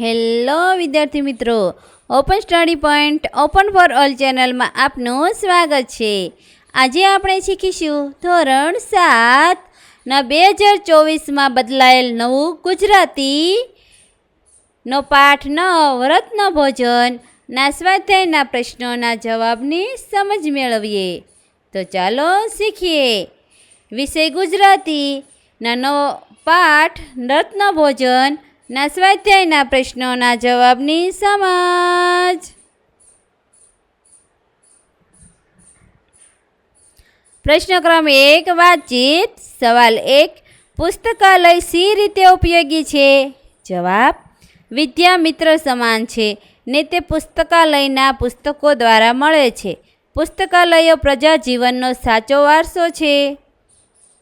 Hello વિદ્યાર્થી મિત્રો open study point open for all ચેનલમાં આપનું સ્વાગત છે. આજે આપણે શીખીશું ધોરણ સાત ના બે હજાર ચોવીસમાં બદલાયેલ નવું ગુજરાતી નો પાઠ નવ વ્રતન ભોજન ના સ્વાધ્યાયના પ્રશ્નોના જવાબની સમજ મેળવીએ. તો ચાલો શીખીએ. વિષય ગુજરાતી ના નવો પાઠ રત્ન ભોજન ના સ્વાધ્યાયના પ્રશ્નોના જવાબની સમજ. પ્રશ્ન ક્રમ એક, વાતચીત. સવાલ એક, પુસ્તકાલય સી રીતે ઉપયોગી છે? જવાબ, વિદ્યા મિત્ર સમાન છે ને તે પુસ્તકાલયના પુસ્તકો દ્વારા મળે છે. પુસ્તકાલયો પ્રજા જીવનનો સાચો વારસો છે.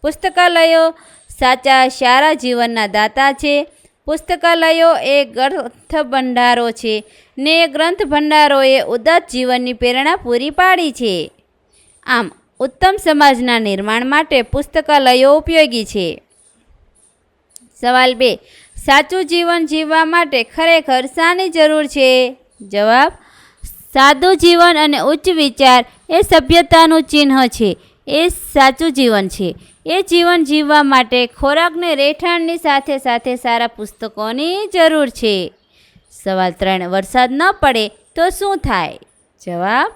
પુસ્તકાલયો સાચા, સારા જીવનના દાતા છે. પુસ્તકાલયો એ ગ્રંથ ભંડારો છે ને એ ગ્રંથ ભંડારોએ ઉદાત્ત જીવનની પ્રેરણા પૂરી પાડી છે. આમ, ઉત્તમ સમાજના નિર્માણ માટે પુસ્તકાલયો ઉપયોગી છે. સવાલ બે, સાચું જીવન જીવવા માટે ખરેખર શાની જરૂર છે? જવાબ, સાદું જીવન અને ઉચ્ચ વિચાર એ સભ્યતાનું ચિહ્ન છે. એ સાચું જીવન છે. એ જીવન જીવવા માટે ખોરાકને રહેઠાણની સાથે સાથે સારા પુસ્તકોની જરૂર છે. સવાલ ત્રણ, વરસાદ ન પડે તો શું થાય? જવાબ,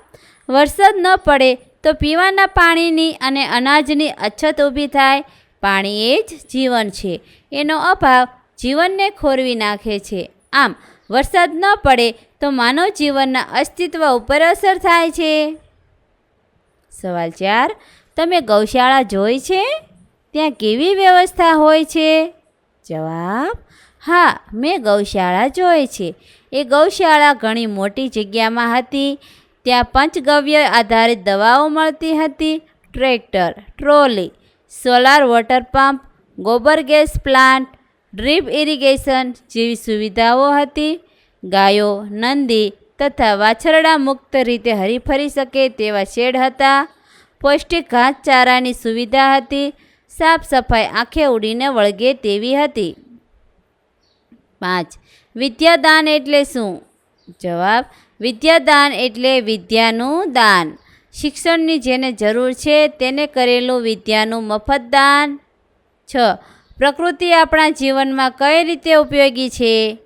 વરસાદ ન પડે તો પીવાના પાણીની અને અનાજની અછત ઊભી થાય. પાણી એ જ જીવન છે. એનો અભાવ જીવનને ખોરવી નાખે છે. આમ, વરસાદ ન પડે તો માનવ જીવનના અસ્તિત્વ ઉપર અસર થાય છે. સવાલ ચાર તમે ગૌશાળા જોઈ છે? ત્યાં કેવી વ્યવસ્થા હોય છે? જવાબ, હા, મેં ગૌશાળા જોઈ છે. એ ગૌશાળા ઘણી મોટી જગ્યામાં હતી. ત્યાં પંચગવ્ય આધારિત દવાઓ મળતી હતી. Tractor, trolley, solar water pump, ગોબર ગેસ પ્લાન્ટ, ડ્રીપ ઇરિગેશન જેવી સુવિધાઓ હતી. ગાયો, નંદી તથા વાછરડા મુક્ત રીતે હરીફરી શકે તેવા શેડ હતા. પૌષ્ટિક ઘાસચારાની સુવિધા હતી. સાફ સફાઈ આંખે ઉડીને વળગે તેવી હતી. પાંચ, વિદ્યાદાન એટલે શું? જવાબ, વિદ્યાદાન એટલે વિદ્યાનું દાન. શિક્ષણની જેને જરૂર છે તેને કરેલું વિદ્યાનું મફત દાન છ, પ્રકૃતિ આપણા જીવનમાં કઈ રીતે ઉપયોગી છે?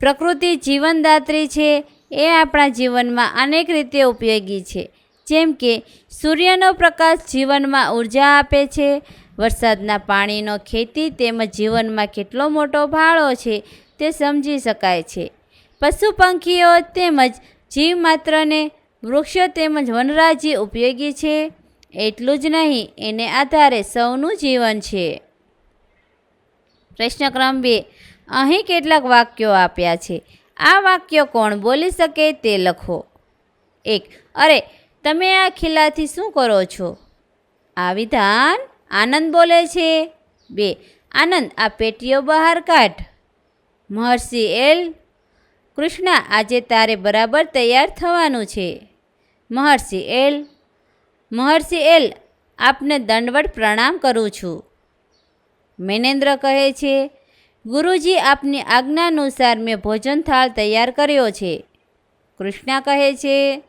પ્રકૃતિ જીવનદાત્રી છે. એ આપણા જીવનમાં અનેક રીતે ઉપયોગી છે. જેમ કે સૂર્યનો પ્રકાશ જીવનમાં ઊર્જા આપે છે, વરસાદના પાણીનો ખેતી તેમજ જીવનમાં કેટલો મોટો ફાળો છે તે સમજી શકાય છે. પશુ પંખીઓ તેમજ જીવ માત્રને વૃક્ષો તેમજ વનરાજી ઉપયોગી છે, એટલું જ નહીં, એને આધારે સૌનું જીવન છે. પ્રશ્ન ક્રમ બે, અહીં કેટલાક વાક્યો આપ્યા છે. આ વાક્યો કોણ બોલી શકે તે લખો. એક, અરે તમે આ ખિલ્લાથી શું કરો છો? આ વિધાન આનંદ બોલે છે. બે, આનંદ, આ પેટીઓ બહાર કાઢ. મહર્ષિ એલ. કૃષ્ણ, આજે તારે બરાબર તૈયાર થવાનું છે. મહર્ષિ એલ. મહર્ષિ એલ, આપને દંડવટ પ્રણામ કરું છું. મેનેન્દ્ર કહે છે, ગુરુજી, આપની આજ્ઞાનુસાર મેં ભોજન થાળ તૈયાર કર્યો છે. કૃષ્ણા કહે છે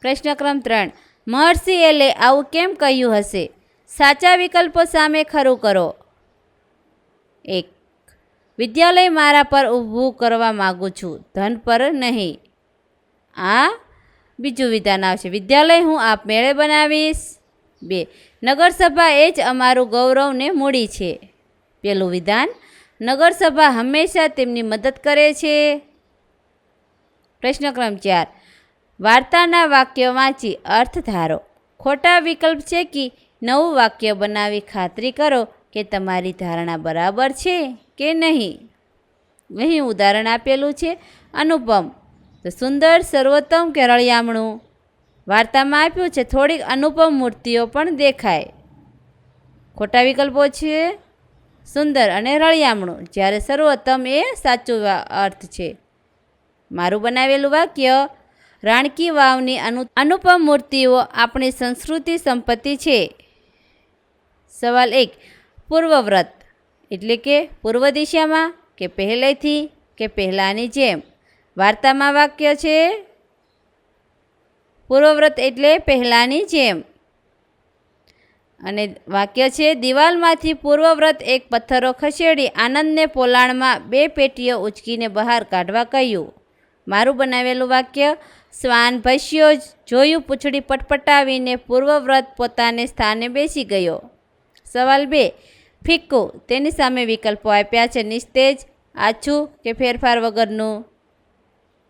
પ્રશ્ન ક્રમ ત્રણ. મહર્ષિ એલે આવું કેમ કહ્યું હશે? સાચા વિકલ્પો સામે ખરું કરો. એક. વિદ્યાલય મારા પર ઊભું કરવા માગું છું. ધન પર નહીં. આ બીજું વિધાન આવશે. વિદ્યાલય હું આપમેળે બનાવીશ. બે. નગરસભા એ જ અમારું ગૌરવને મૂડી છે. પેલું વિધાન. નગરસભા હંમેશા તેમની મદદ કરે છે. પ્રશ્ન ક્રમ ચાર. વાર્તાના વાક્યો વાંચી અર્થ ધારો. ખોટા વિકલ્પ છે કે નવું વાક્ય બનાવી ખાતરી કરો કે તમારી ધારણા બરાબર છે કે નહીં? અહીં ઉદાહરણ આપેલું છે, અનુપમ. તો સુંદર સર્વોત્તમ કે રળિયામણું વાર્તામાં આપ્યું છે, થોડીક અનુપમ મૂર્તિઓ પણ દેખાય. ખોટા વિકલ્પો છે, સુંદર અને રળિયામણું. જ્યારે સર્વોત્તમ એ સાચું અર્થ છે. મારું બનાવેલું વાક્ય રાણકી વાવની અનુ, અનુપમ મૂર્તિઓ આપણી સંસ્કૃતિ સંપત્તિ છે. સવાલ એક પૂર્વવ્રત એટલે કે પૂર્વ દિશામાં કે પહેલેથી કે પહેલાંની જેમ? વાર્તામાં વાક્ય છે પૂર્વવ્રત એટલે પહેલાંની જેમ. અને વાક્ય છે, દિવાલમાંથી પૂર્વવ્રત એક પથ્થરો ખસેડી આનંદને પોલાણમાં બે પેટીઓ ઉચકીને બહાર કાઢવા કહ્યું. મારું બનાવેલું વાક્ય, શ્વાન ભસ્યો જોયું પૂંછડી પટપટાવીને પૂર્વવ્રત પોતાને સ્થાને બેસી ગયો. સવાલ બે, ફિક્કો, તેની સામે વિકલ્પો આપ્યા છે નિસ્તેજ? આછું કે ફેરફાર વગરનું?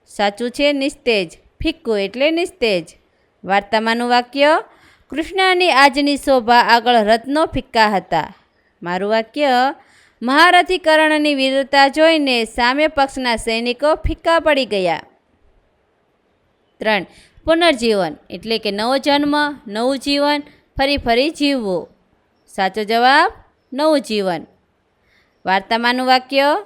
સાચું છે નિસ્તેજ. ફિક્કો એટલે નિસ્તેજ. વાર્તામાંનું વાક્ય, કૃષ્ણની આજની શોભા આગળ રત્નો ફિક્કા હતા. મારું વાક્ય મહારથીકરણની વીરતા જોઈને સામે પક્ષના સૈનિકો ફિક્કા પડી ગયા. ત્રણ. પુનર્જીવન એટલે કે નવો જન્મ, નવું જીવન, ફરી ફરી જીવવું. સાચો જવાબ, નવું જીવન. વાર્તામાંનું વાક્ય,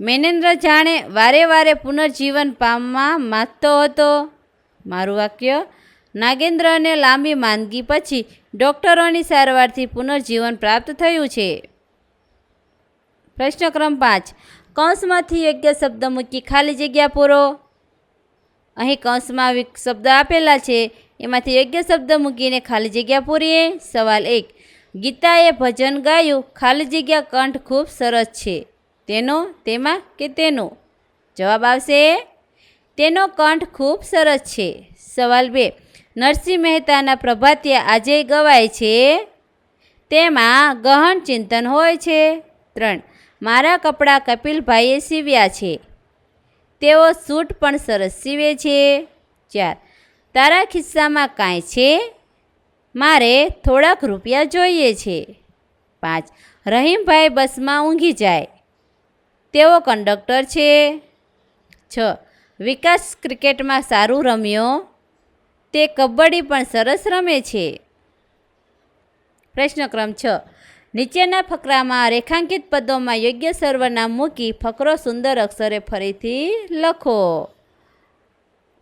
મેનેન્દ્ર જાણે વારે વારે પુનર્જીવન પામવા માગતો હતો. મારું વાક્ય, નાગેન્દ્રને લાંબી માંદગી પછી ડૉક્ટરોની સારવારથી પુનર્જીવન પ્રાપ્ત થયું છે. પ્રશ્ન ક્રમ પાંચ. કૌંસમાંથી યોગ્ય શબ્દ મૂકી ખાલી જગ્યા પૂરો. અહીં કૌંસમાં શબ્દ આપેલા છે. એમાંથી યોગ્ય શબ્દ મૂકીને ખાલી જગ્યા પૂરીએ. સવાલ એક. ગીતાએ ભજન ગાયું. ખાલી જગ્યા કંઠ ખૂબ સરસ છે. તેનો, તેમાં કે તેનો? જવાબ આવશે, તેનો કંઠ ખૂબ સરસ છે. સવાલ બે. નરસિંહ મહેતાના પ્રભાતિયા આજે ગવાય છે. તેમાં ગહન ચિંતન હોય છે. ત્રણ. મારા કપડાં કપિલભાઈએ સીવ્યા છે. તેઓ સૂટ પણ સરસ સીવે છે. ચાર, તારા ખિસ્સામાં કાંઈ છે? મારે થોડાક રૂપિયા જોઈએ છે. પાંચ, રહીમભાઈ બસમાં ઊંઘી જાય. તેઓ કંડક્ટર છે. છ, વિકાસ ક્રિકેટમાં સારું રમ્યો. તે કબડ્ડી પણ સરસ રમે છે. પ્રશ્ન ક્રમ છ નીચેના ફકરામાં રેખાંકિત પદોમાં યોગ્ય સર્વનામ મૂકી ફકરો સુંદર અક્ષરે ફરીથી લખો.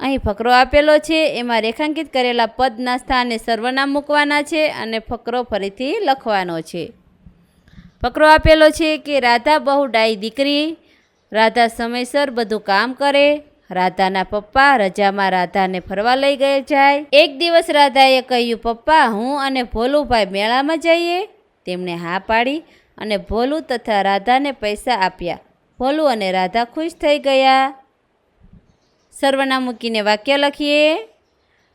અહીં ફકરો આપેલો છે, એમાં રેખાંકિત કરેલા પદના સ્થાને સર્વનામ મૂકવાના છે અને ફકરો ફરીથી લખવાનો છે. ફકરો આપેલો છે કે રાધા બહુ ડાઈ દીકરી, રાધા સમયસર બધું કામ કરે, રાધાના પપ્પા રજામાં રાધાને ફરવા લઈ ગયા જાય. એક દિવસ રાધાએ કહ્યું, પપ્પા, હું અને ભોલુભાઈ મેળામાં જઈએ. તેમણે હા પાડી અને ભોલુ તથા રાધાને પૈસા આપ્યા. ભોલુ અને રાધા ખુશ થઈ ગયા. સર્વનામ મૂકીને વાક્ય લખીએ.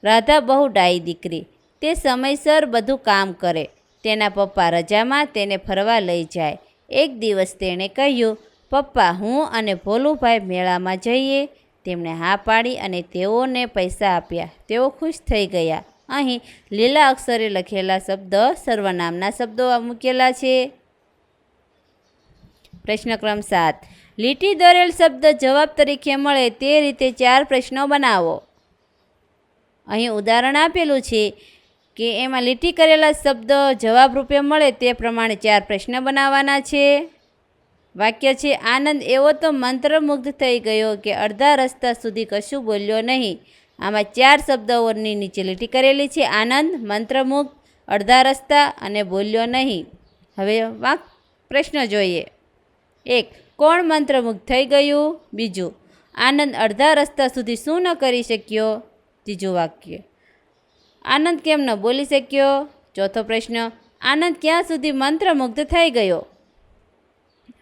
રાધા બહુ ડાઈ દીકરી. તે સમયસર બધું કામ કરે. તેના પપ્પા રજામાં તેને ફરવા લઈ જાય. એક દિવસ તેણે કહ્યું, પપ્પા, હું અને ભોલુભાઈ મેળામાં જઈએ. તેમણે હા પાડી અને તેઓને પૈસા આપ્યા. તેઓ ખુશ થઈ ગયા. અહીં લીલા અક્ષરે લખેલા શબ્દ સર્વનામના શબ્દો મૂકેલા છે. પ્રશ્ન ક્રમ સાત. લીટી દોરેલ શબ્દ જવાબ તરીકે મળે તે રીતે ચાર પ્રશ્નો બનાવો. અહીં ઉદાહરણ આપેલું છે કે એમાં લીટી કરેલા શબ્દ જવાબ રૂપે મળે તે પ્રમાણે ચાર પ્રશ્ન બનાવવાના છે. વાક્ય છે, આનંદ એવો તો મંત્રમુગ્ધ થઈ ગયો કે અડધા રસ્તા સુધી કશું બોલ્યો નહીં. આમાં ચાર શબ્દોની નીચે લીટી કરેલી છે. આનંદ, મંત્રમુગ્ધ, અડધા રસ્તા અને બોલ્યો નહીં. હવે વાક પ્રશ્ન જોઈએ. એક, કોણ મંત્રમુગ્ધ થઈ ગયું? બીજું, આનંદ અડધા રસ્તા સુધી શું ન કરી શક્યો? ત્રીજું વાક્ય, આનંદ કેમ ન બોલી શક્યો? ચોથો પ્રશ્ન, આનંદ ક્યાં સુધી મંત્રમુગ્ધ થઈ ગયો?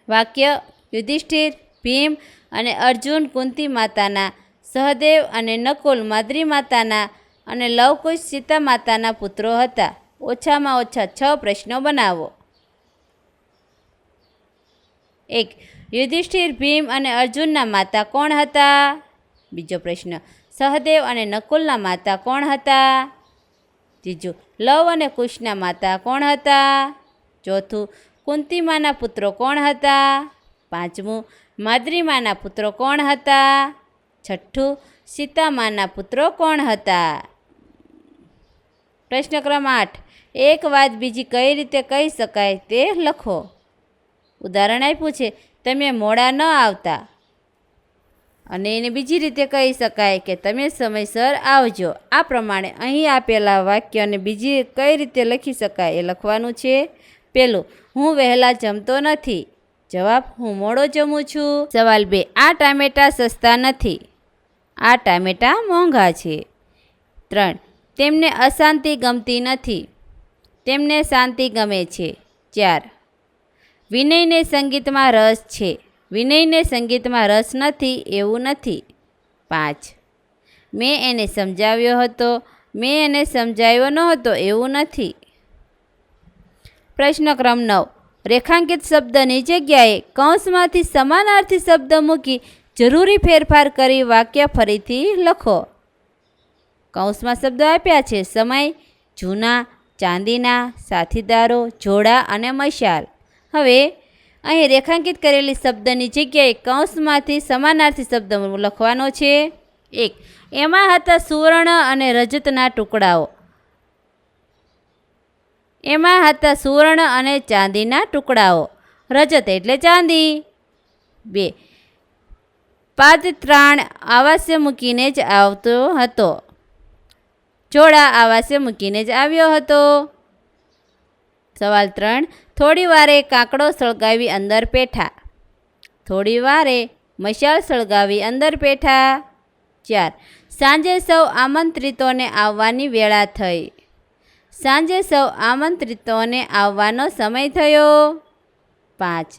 વાક્ય, યુધિષ્ઠિર, ભીમ અને અર્જુન કુંતી માતાના સહદેવ અને નકુલ માદ્રી માતાના અને લવકુશ સીતા માતાના પુત્રો હતા. ઓછામાં ઓછા છ પ્રશ્નો બનાવો. એક, યુધિષ્ઠિર, ભીમ અને અર્જુનના માતા કોણ હતા? બીજો પ્રશ્ન, સહદેવ અને નકુલના માતા કોણ હતા? ત્રીજું, લવ અને કુશના માતા કોણ હતા? ચોથું, કુંતીમાના પુત્રો કોણ હતા? પાંચમું, માદ્રીમાના પુત્રો કોણ હતા? છઠ્ઠું સીતામાના પુત્રો કોણ હતા? પ્રશ્ન ક્રમ આઠ. એક વાત બીજી કઈ રીતે કહી શકાય તે લખો. ઉદાહરણ આપ્યું છે, તમે મોડા ન આવતા. અને એને બીજી રીતે કહી શકાય કે, તમે સમયસર આવજો. આ પ્રમાણે અહીં આપેલા વાક્યને બીજી કઈ રીતે લખી શકાય એ લખવાનું છે. પેલું, હું વહેલા જમતો નથી. જવાબ, હું મોડો જમું છું. સવાલ બે, આ ટામેટાં સસ્તા નથી. આ ટામેટાં મોંઘા છે. ત્રણ, તેમને અશાંતિ ગમતી નથી. તેમને શાંતિ ગમે છે. ચાર, વિનયને સંગીતમાં રસ છે. વિનયને સંગીતમાં રસ નથી એવું નથી. પાંચ, મેં એને સમજાવ્યો હતો. મેં એને સમજાવ્યો નહોતો એવું નથી. પ્રશ્ન ક્રમ નવ, રેખાંકિત શબ્દની જગ્યાએ કૌંસમાંથી સમાનાર્થી શબ્દ મૂકી જરૂરી ફેરફાર કરી વાક્ય ફરીથી લખો. કૌંસમાં શબ્દો આપ્યા છે, સમય, જૂના, ચાંદીના, સાથીદારો, જોડા અને મશાલ. હવે અહીં રેખાંકિત કરેલી શબ્દની જગ્યાએ કૌંસમાંથી સમાનાર્થી શબ્દ લખવાનો છે. એક, એમાં હતા સુવર્ણ અને રજતના ટુકડાઓ. એમાં હતા સુવર્ણ અને ચાંદીના ટુકડાઓ. રજત એટલે ચાંદી. બે પાદત્રાણ આવાસ્ય મૂકીને જ આવતો હતો. જોડા આવાસ્ય મૂકીને જ આવ્યો હતો. સવાલ ત્રણ, થોડી વારે કાકડો સળગાવી અંદર પેઠા થોડી વારે મશાલ સળગાવી અંદર પેઠા ચાર, સાંજે સૌ આમંત્રિતોને આવવાની વેળા થઈ. સાંજે સૌ આમંત્રિતોને આવવાનો સમય થયો. પાંચ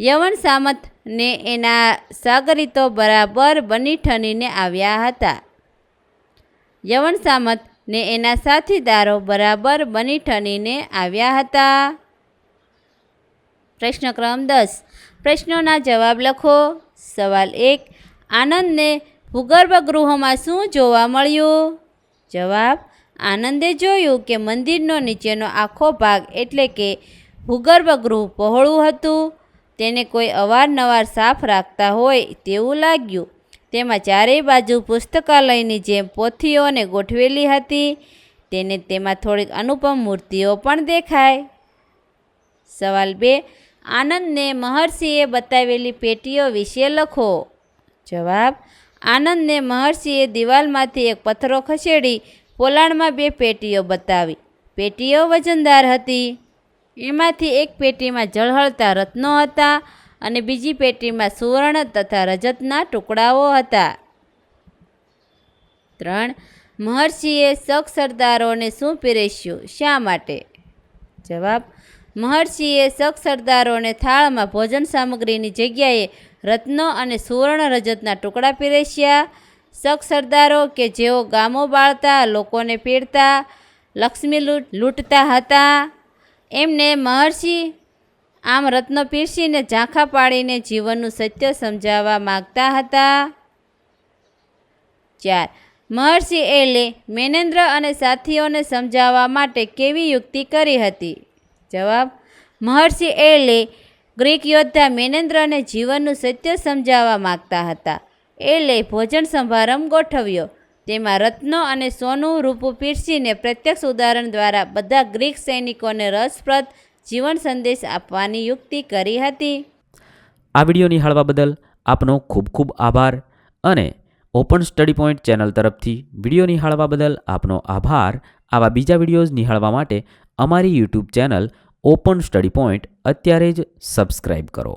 યવન સામતને એના સાગરીતો બરાબર બની ઠનીને આવ્યા હતા. યવન સામતને એના સાથીદારો બરાબર બની ઠનીને આવ્યા હતા. પ્રશ્ન ક્રમ દસ. પ્રશ્નોના જવાબ લખો. સવાલ એક, આનંદને ભૂગર્ભ ગૃહોમાં શું જોવા મળ્યું? જવાબ, આનંદે જોયું કે મંદિરનો નીચેનો આખો ભાગ એટલે કે ભૂગર્ભ ગૃહ પહોળું હતું. તેને કોઈ અવારનવાર સાફ રાખતા હોય તેવું લાગ્યું. તેમાં ચારેય બાજુ પુસ્તકાલયની જેમ પોથીઓને ગોઠવેલી હતી. તેને તેમાં થોડીક અનુપમ મૂર્તિઓ પણ દેખાય. સવાલ બે, આનંદને મહર્ષિએ બતાવેલી પેટીઓ વિશે લખો. જવાબ, આનંદને મહર્ષિએ દિવાલમાંથી એક પથ્થરો ખસેડી પોલાણમાં બે પેટીઓ બતાવી. પેટીઓ વજનદાર હતી. એમાંથી એક પેટીમાં ઝળહળતા રત્નો હતા અને બીજી પેટીમાં સુવર્ણ તથા રજતના ટુકડાઓ હતા. ત્રણ, મહર્ષિએ શક સરદારોને શું પીરસ્યું? શા માટે? જવાબ, મહર્ષિએ શક સરદારોને થાળમાં ભોજન સામગ્રીની જગ્યાએ રત્નો અને સુવર્ણ રજતના ટુકડા પીરસ્યા. શક સરદારો કે જેઓ ગામો બાળતા, લોકોને પીડતા, લક્ષ્મી લૂંટ, લૂંટતા હતા. એમને મહર્ષિ આમ રત્ન પીરસીને ઝાંખા પાડીને જીવનનું સત્ય સમજાવવા માગતા હતા. ચાર. મહર્ષિ એલે મેનેન્દ્ર અને સાથીઓને સમજાવવા માટે કેવી યુક્તિ કરી હતી? જવાબ. મહર્ષિ એલે ગ્રીક યોદ્ધા મેનેન્દ્રને જીવનનું સત્ય સમજાવવા માગતા હતા. એલે ભોજન સમારંભ ગોઠવ્યો. તેમાં રત્નો અને સોનું રૂપું પીરસીને પ્રત્યક્ષ ઉદાહરણ દ્વારા બધા ગ્રીક સૈનિકોને રસપ્રદ જીવન સંદેશ આપવાની યુક્તિ કરી હતી. આ વીડિયો નિહાળવા બદલ આપનો ખૂબ ખૂબ આભાર અને ઓપન સ્ટડી પોઈન્ટ ચેનલ તરફથી વીડિયો નિહાળવા બદલ આપનો આભાર. આવા બીજા વિડીયોઝ નિહાળવા માટે અમારી YouTube channel open study point અત્યારે જ સબસ્ક્રાઈબ કરો.